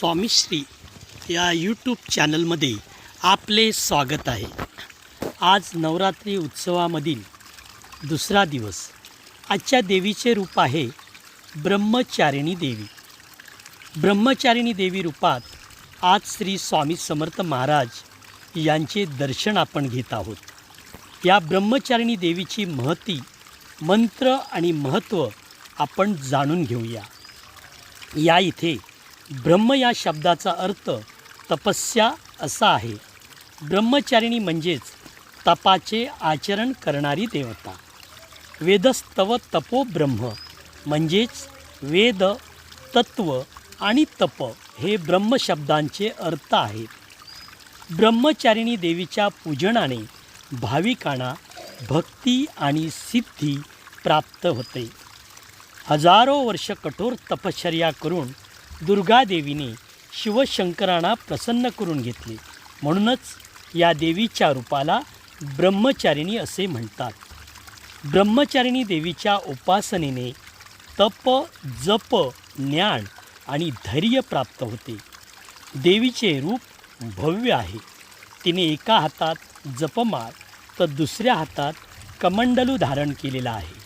स्वामीश्री या यूट्यूब चॅनलमध्ये आपले स्वागत आहे. आज नवरात्री उत्सवामधील दुसरा दिवस. आजच्या देवीचे रूप आहे ब्रह्मचारिणी देवी. ब्रह्मचारिणी देवी रूपात आज श्री स्वामी समर्थ महाराज यांचे दर्शन आपण घेत आहोत. या ब्रह्मचारिणी देवीची महती मंत्र आणि महत्त्व आपण जाणून घेऊया. या इथे ब्रह्म या शब्दाचा अर्थ तपस्या असा आहे. ब्रह्मचारिणी म्हणजेच तपाचे आचरण करणारी देवता. वेदस्तव तपो ब्रह्म म्हणजेच वेद तत्व आणि तप हे ब्रह्मशब्दांचे अर्थ आहेत. ब्रह्मचारिणी देवीच्या पूजनाने भाविकांना भक्ती आणि सिद्धी प्राप्त होते. हजारो वर्ष कठोर तपश्चर्या करून दुर्गादेवीने शिवशंकरांना प्रसन्न करून घेतले. म्हणूनच या देवीच्या रूपाला ब्रह्मचारिणी असे म्हणतात. ब्रह्मचारिणी देवीच्या उपासनेने तप जप ज्ञान आणि धैर्य प्राप्त होते. देवीचे रूप भव्य आहे. तिने एका हातात जपमाळ तर दुसऱ्या हातात कमंडलू धारण केलेला आहे.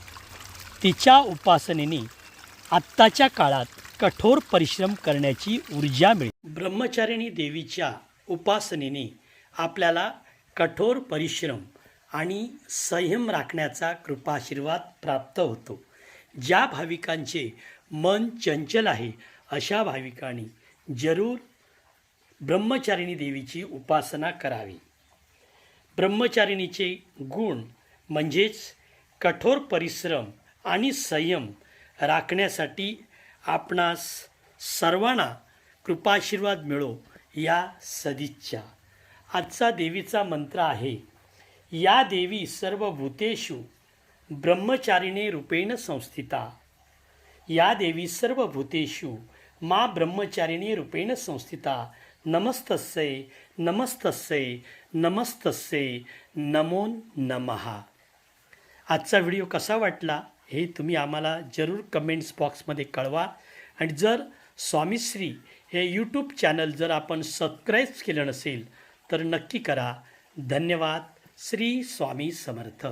तिच्या उपासनेने आत्ताच्या काळात कठोर परिश्रम करण्याची ऊर्जा मिळते. ब्रह्मचारिणी देवीच्या उपासनेने आपल्याला कठोर परिश्रम आणि संयम राखण्याचा कृपाशीर्वाद प्राप्त होतो. ज्या भाविकांचे मन चंचल आहे अशा भाविकांनी जरूर ब्रह्मचारिणी देवीची उपासना करावी. ब्रह्मचारिणीचे गुण म्हणजेच कठोर परिश्रम आणि संयम राखण्यासाठी आपणास सर्वांना कृपाशीर्वाद मिळो या सदिच्छा. आजचा देवीचा मंत्र आहे या देवी सर्व भूतेषु ब्रह्मचारिणे रूपेण संस्थिता. या देवी सर्व भूतेषु मा ब्रह्मचारिणी रूपेण संस्थिता. नमस्तस्यै नमस्तस्यै नमस्तस्यै नमो नमहा आजचा व्हिडिओ कसा वाटला? हे तुम्ही आम्हाला जरूर कमेंट्स बॉक्समध्ये कळवा. आणि जर स्वामीश्री हे यूट्यूब चॅनल जर आपण सबस्क्राईब केलं नसेल तर नक्की करा. धन्यवाद. श्री स्वामी समर्थ.